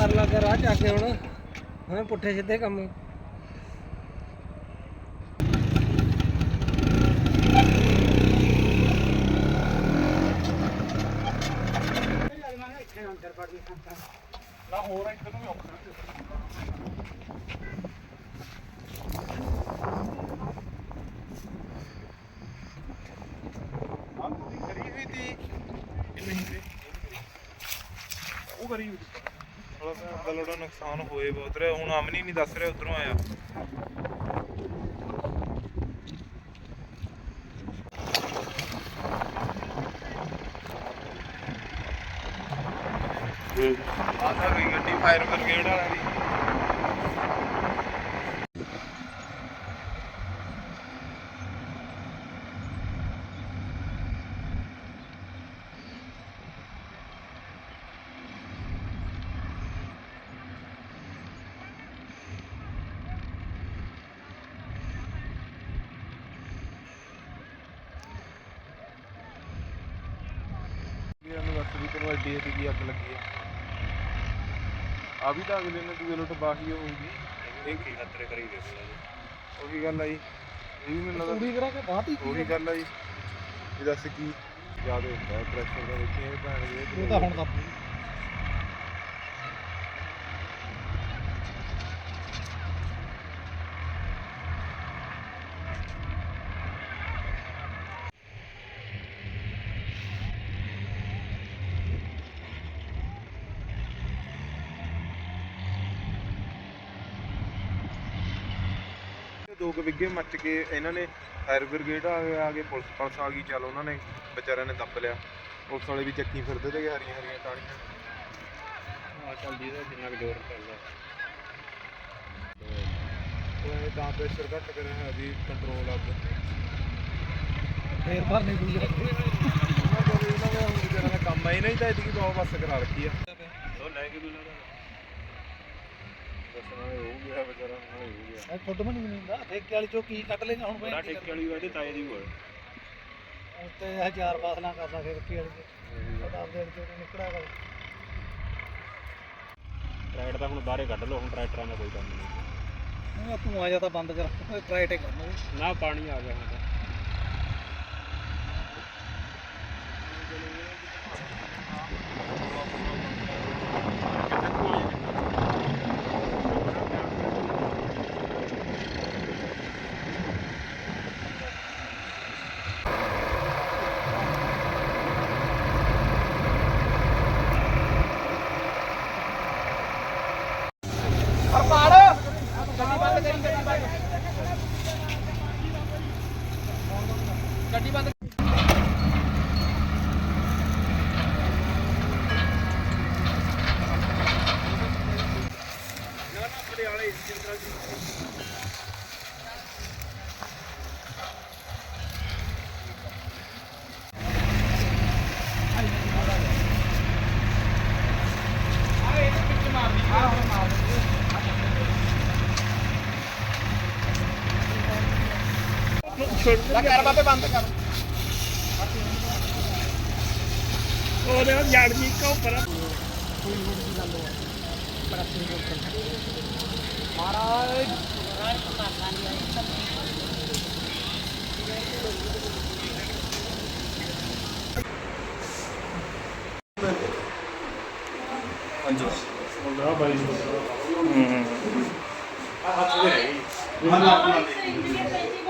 ਕਰ ਲੱਗਾ ਰਾਹ ਚ ਕੇ ਹੁਣ। ਹਾਂ ਪੁੱਠੇ ਸਿੱਧੇ ਕੰਮ। ਉਹ ਕਰੀ ਹੋਈ ਥੋੜਾ ਜਿਹਾ ਬਲੋੜਾ ਨੁਕਸਾਨ ਹੋਏ ਬਹੁਤ ਰਿਹਾ ਹੁਣ ਅਮਨੀ ਨਹੀਂ ਦੱਸ ਰਿਹਾ ਉਧਰੋਂ ਆਇਆ। ਆਹ ਤਾਂ ਗਈ ਗੱਡੀ ਫਾਇਰ ਬ੍ਰਿਗੇਡ ਵਾਲਿਆਂ ਦੀ। ਯੂਨੀਵਰਸਿਟੀ ਤੋਂ ਐਡੀ ਐਡੀ ਦੀ ਅੱਗ ਲੱਗੀ ਆ ਆ ਵੀ ਤਾਂ ਅਗਲੇ ਨੇ ਦੂਏ ਲੋਟ ਬਾਹੀ ਹੋਊਗੀ ਇਹ ਕੀ ਖਤਰੇ ਕਰੀ ਦੇਖੋ ਉਹੀ ਗੱਲ ਆ ਜੀ। ਇਹ ਵੀ ਮੈਨੂੰ ਲੱਗਦਾ ਪੂਰੀ ਕਰਾ ਕੇ ਬਾਤ ਹੀ ਉਹੀ ਗੱਲ ਆ ਜੀ। ਇਹ ਦੱਸ ਕੀ ਜ਼ਿਆਦਾ ਹੁੰਦਾ ਪ੍ਰੈਸ਼ਰ ਦਾ ਦੇਖੀ ਇਹ ਭੈਣ ਜੀ। ਉਹ ਤਾਂ ਹੁਣ ਤਾਂ ਦੋ ਕੁ ਵਿੱਗੇ ਮੱਚ ਕੇ ਇਹਨਾਂ ਨੇ ਫਾਇਰ ਬ੍ਰਿਗੇਡ ਆ ਗਏ ਆ ਗਏ ਪੁਲਿਸ ਪੁਲਿਸ ਆ ਗਈ ਚੱਲ ਉਹਨਾਂ ਨੇ ਵਿਚਾਰਿਆਂ ਨੇ ਦੱਬ ਲਿਆ। ਪੁਲਿਸ ਵਾਲੇ ਵੀ ਚੱਕੀ ਫਿਰਦੇ ਤੇ ਹਰੀਆਂ ਹਰੀਆਂ ਟਾਣੀਆਂ ਆ ਚੱਲਦੀ ਇਹਦਾ ਜਿੰਨਾ ਕੁ ਜ਼ੋਰ ਚੱਲਦਾ ਉਹ ਇਹ ਤਾਂ ਪ੍ਰੈਸ਼ਰ ਘੱਟ ਕਰਿਆ ਹੈ ਵੀ ਕੰਟਰੋਲ ਅੱਗ। ਫੇਰ ਭਰਨੇ ਕੋਈ ਉਹਨਾਂ ਦਾ ਵੀ ਇਹਨਾਂ ਦਾ ਹੁਣ ਵਿਚਾਰਿਆਂ ਦਾ ਕੰਮ ਹੀ ਤਾਂ ਇਤਕੀ ਬਹੁਤ ਬੱਸ ਕਰਾ ਰੱਖੀ ਆ। ਉਹ ਲੈ ਕੇ ਵੀ ਲੜਾ ਦੱਸਣਾ ਇਹ ਹੋ ਗਿਆ ਵਿਚਾਰਾ ਨਾਲ ਹੋ ਫੁੱਟ ਬਣੀ ਨਹੀਂ ਹੁੰਦਾ ਠੇਕੇ ਵਾਲੀ ਚੋਂ ਕੀ ਕੱਢ ਲੈਣਾ ਹੁਣ ਬੜਾ ਮੈਂ? ਠੇਕੇ ਵਾਲੀ ਵਾਦੇ ਤਾਏ ਦੀ ਹੋਏ ਤੇ ਹਜ਼ਾਰ ਫਾਸਲਾ ਕਰਦਾ ਫਿਰ ਕੀ ਵਾਲੀ ਚ ਪਤਾ ਆਪਦੇ ਵਿੱਚ ਨਿਕਲਿਆ ਕਰ ਟਰੈਕਟਰ ਤਾਂ ਹੁਣ ਬਾਹਰੇ ਕੱਢ ਲਓ ਹੁਣ ਟਰੈਕਟਰਾਂ ਦਾ ਕੋਈ ਕੰਮ ਨਹੀਂ। ਤੂੰ ਆ ਜਾ ਤਾਂ ਬੰਦ ਕਰ ਟਰਾਈ ਟੇ ਕਰਨਾ। ਨਾ ਪਾਣੀ ਆ ਗਿਆ ਹੁਣ ਛੋੜ ਕਰ ਬਾਤੇ ਬੰਦ ਕਰ। ਉਹਦੇ ਨਾਲ ਜਾਣ ਦੀ ਕੋ ਪਰ ਮਹਾਰਾਜ ਅੰਜੂ ਉਹਦਾ ਬਾਈ ਜੀ ਹੂੰ ਆ ਹੱਥ ਦੇ। ਰਹੀ ਹਾਂ ਆਪਣਾ ਦੇ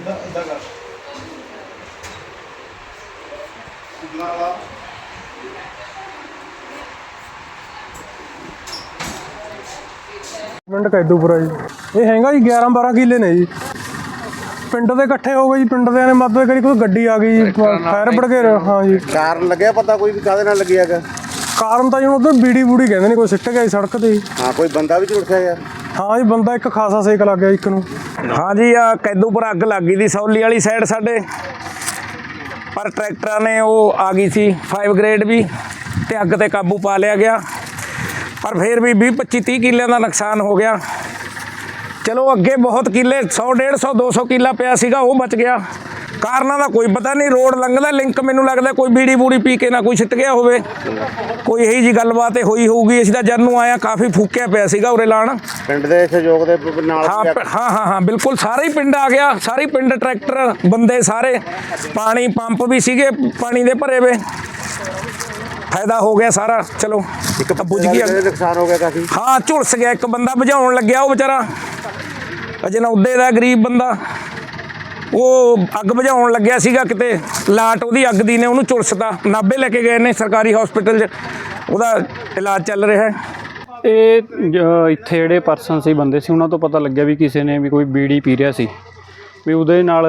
ਪਿੰਡ ਕੈਦੂਪੁਰਾ ਜੀ। ਇਹ ਹੈਗਾ ਜੀ 11 12 ਕਿੱਲੇ ਨੇ ਜੀ। ਪਿੰਡ ਦੇ ਇਕੱਠੇ ਹੋ ਗਏ ਜੀ ਪਿੰਡ ਦੇ ਨੇ ਮਦਦ ਕਰੀ ਕੋਈ ਗੱਡੀ ਆ ਗਈ ਜੀ ਫਾਇਰ ਬ੍ਰਿਗੇਡ ਹਾਂ ਜੀ। ਕਾਰਨ ਲੱਗਿਆ ਪਤਾ ਕੋਈ ਵੀ ਕਾਹਦੇ ਨਾਲ ਲੱਗਿਆਗਾ ਕਾਰਨ ਤਾਂ ਜੀ ਉਧਰ ਬੀੜੀ ਬੂੜੀ ਕਹਿੰਦੇ ਨੇ ਕੋਈ ਸਿੱਟ ਗਿਆ ਜੀ ਸੜਕ ਤੇ ਜੀ। ਹਾਂ ਕੋਈ ਬੰਦਾ ਵੀ ਝੁੱਟਿਆ ਯਾਰ ਹਾਂ ਜੀ ਬੰਦਾ ਇੱਕ ਖਾਸਾ ਸੇਕ ਲੱਗ ਗਿਆ ਇੱਕ ਨੂੰ। ਹਾਂਜੀ ਆ ਕੈਦੂਪੁਰ ਅੱਗ ਲੱਗ ਗਈ ਦੀ ਸੌਲੀ ਵਾਲੀ ਸਾਈਡ ਸਾਡੇ। ਪਰ ਟਰੈਕਟਰਾਂ ਨੇ ਉਹ ਆ ਗਈ ਸੀ 5 ਗ੍ਰੇਡ ਵੀ ਤੇ ਅੱਗ ਤੇ ਕਾਬੂ ਪਾ ਲਿਆ ਗਿਆ। ਪਰ ਫਿਰ ਵੀ 20 25 30 ਕਿੱਲਿਆਂ ਦਾ ਨੁਕਸਾਨ ਹੋ ਗਿਆ। ਚਲੋ ਅੱਗੇ ਬਹੁਤ ਕਿੱਲੇ 100 150 200 ਕਿੱਲਾ ਪਿਆ ਸੀਗਾ ਉਹ ਬਚ ਗਿਆ। ਕਾਰਨਾਂ ਦਾ ਕੋਈ ਪਤਾ ਨਹੀਂ ਰੋਡ ਲੰਘਦਾ ਲਿੰਕ ਮੈਨੂੰ ਲੱਗਦਾ ਕੋਈ ਬੀੜੀ ਬੂੜੀ ਪੀ ਕੇ ਨਾ ਕੋਈ ਛਿੱਟ ਗਿਆ ਹੋਵੇ। ਕੋਈ ਇਹੀ ਜੀ ਗੱਲਬਾਤ ਇਹ ਹੋਈ ਹੋਊਗੀ ਅਸੀਂ ਤਾਂ ਜਦ ਨੂੰ ਆਇਆ ਕਾਫੀ ਫੂਕਿਆ ਪਿਆ ਸੀਗਾ ਉਰੇ ਲਾਣ। ਪਿੰਡ ਦੇ ਸਹਿਯੋਗ ਦੇ ਨਾਲ ਹਾਂ ਹਾਂ ਹਾਂ ਹਾਂ ਬਿਲਕੁਲ ਸਾਰੇ ਹੀ ਪਿੰਡ ਆ ਗਿਆ ਸਾਰੇ ਪਿੰਡ ਟਰੈਕਟਰ ਬੰਦੇ ਸਾਰੇ ਪਾਣੀ ਪੰਪ ਵੀ ਸੀਗੇ ਪਾਣੀ ਦੇ ਭਰੇ ਵੇ। ਫਾਇਦਾ ਹੋ ਗਿਆ ਸਾਰਾ ਚਲੋ ਇੱਕ ਤਾਂ ਬੁਝ ਦਾ ਨੁਕਸਾਨ ਹੋ ਗਿਆ ਕਾਫੀ। ਹਾਂ ਝੁਲਸ ਗਿਆ ਇੱਕ ਬੰਦਾ ਬੁਝਾਉਣ ਲੱਗਿਆ ਉਹ ਵਿਚਾਰਾ। ਅਜੇ ਨੌਦੇ ਦਾ ਗਰੀਬ ਬੰਦਾ। ਉਹ ਅੱਗ ਬੁਝਾਉਣ ਲੱਗਿਆ ਸੀਗਾ ਕਿਤੇ ਲਾਟ ਉਹਦੀ ਅੱਗ ਦੀ ਨੇ ਉਹਨੂੰ ਝੁਲਸਤਾ। ਨਾਭੇ ਲੈ ਕੇ ਗਏ ਨੇ ਸਰਕਾਰੀ ਹਸਪੀਟਲ 'ਚ। ਉਹਦਾ ਇਲਾਜ ਚੱਲ ਰਿਹਾ ਹੈ। ਇਹ ਇੱਥੇ ਜਿਹੜੇ ਪਰਸਨ ਸੀ ਬੰਦੇ ਸੀ ਉਹਨਾਂ ਤੋਂ ਪਤਾ ਲੱਗਿਆ ਵੀ ਕਿਸੇ ਨੇ ਵੀ ਕੋਈ ਬੀੜੀ ਪੀ ਰਿਹਾ ਸੀ। ਵੀ ਉਹਦੇ ਨਾਲ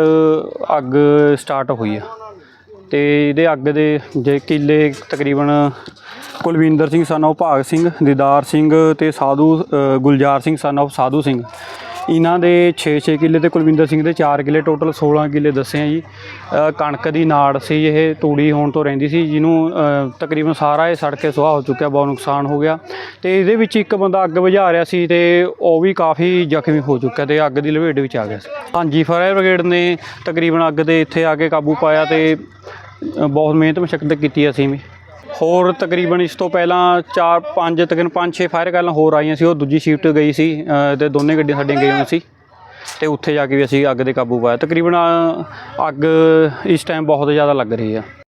ਅੱਗ ਸਟਾਰਟ ਹੋਈ ਆ। ਤੇ ਇਹਦੇ ਅੱਗ ਦੇ ਜੇ ਕਿੱਲੇ ਤਕਰੀਬਨ ਕੁਲਵਿੰਦਰ ਸਿੰਘ ਸਨ of ਭਾਗ ਸਿੰਘ, ਦੀਦਾਰ ਸਿੰਘ ਤੇ ਸਾਧੂ ਗੁਲਜ਼ਾਰ ਸਿੰਘ ਸਨ of ਸਾਧੂ ਸਿੰਘ। ਇਹਨਾਂ ਦੇ 6-6 ਕਿੱਲੇ ਤੇ ਕੁਲਵਿੰਦਰ ਸਿੰਘ ਦੇ 4 ਕਿੱਲੇ ਟੋਟਲ 16 ਕਿੱਲੇ ਦੱਸੇ ਆ ਜੀ। ਕਣਕ ਦੀ ਨਾੜ ਸੀ, ਇਹ ਤੂੜੀ ਹੋਣ ਤੋਂ ਰਹਿੰਦੀ ਸੀ, ਜਿਹਨੂੰ ਤਕਰੀਬਨ ਸਾਰਾ ਇਹ ਸੜ ਕੇ ਸੁਆਹ ਹੋ ਚੁੱਕਿਆ, ਬਹੁਤ ਨੁਕਸਾਨ ਹੋ ਗਿਆ। ਤੇ ਇਹਦੇ ਵਿੱਚ ਇੱਕ ਬੰਦਾ ਅੱਗ ਬੁਝਾ ਰਿਹਾ ਸੀ ਤੇ ਉਹ ਵੀ ਕਾਫੀ ਜ਼ਖਮੀ ਹੋ ਚੁੱਕਿਆ ਤੇ ਅੱਗ ਦੀ ਲਪੇਟ ਵਿੱਚ ਆ ਗਿਆ ਸੀ। ਹਾਂਜੀ ਫਾਇਰ ਬ੍ਰਿਗੇਡ ਨੇ ਤਕਰੀਬਨ ਅੱਗ ਦੇ ਇੱਥੇ ਆ ਕੇ ਕਾਬੂ ਪਾਇਆ ਤੇ ਬਹੁਤ ਮਿਹਨਤ ਮਸ਼ਕਤ ਕੀਤੀ ਅਸੀਂ ਵੀ। ਹੋਰ ਤਕਰੀਬਨ ਇਸ ਤੋਂ ਪਹਿਲਾਂ 4 5 ਤਕਰੀਬਨ 5 6 ਫਾਇਰ ਗੱਲਾਂ ਹੋਰ ਆਈਆਂ ਸੀ ਉਹ ਦੂਜੀ ਸ਼ਿਫਟ ਗਈ ਸੀ ਅ, ਤੇ ਦੋਨੇ ਗੱਡੀਆਂ ਸਾਡੀਆਂ ਗਈਆਂ ਸੀ। ਤੇ ਉੱਥੇ ਜਾ ਕੇ ਵੀ ਅਸੀਂ ਅੱਗ ਦੇ ਕਾਬੂ ਪਾਇਆ। ਤਕਰੀਬਨ ਅੱਗ ਇਸ ਟਾਈਮ ਬਹੁਤ ਜ਼ਿਆਦਾ ਲੱਗ ਰਹੀ ਆ।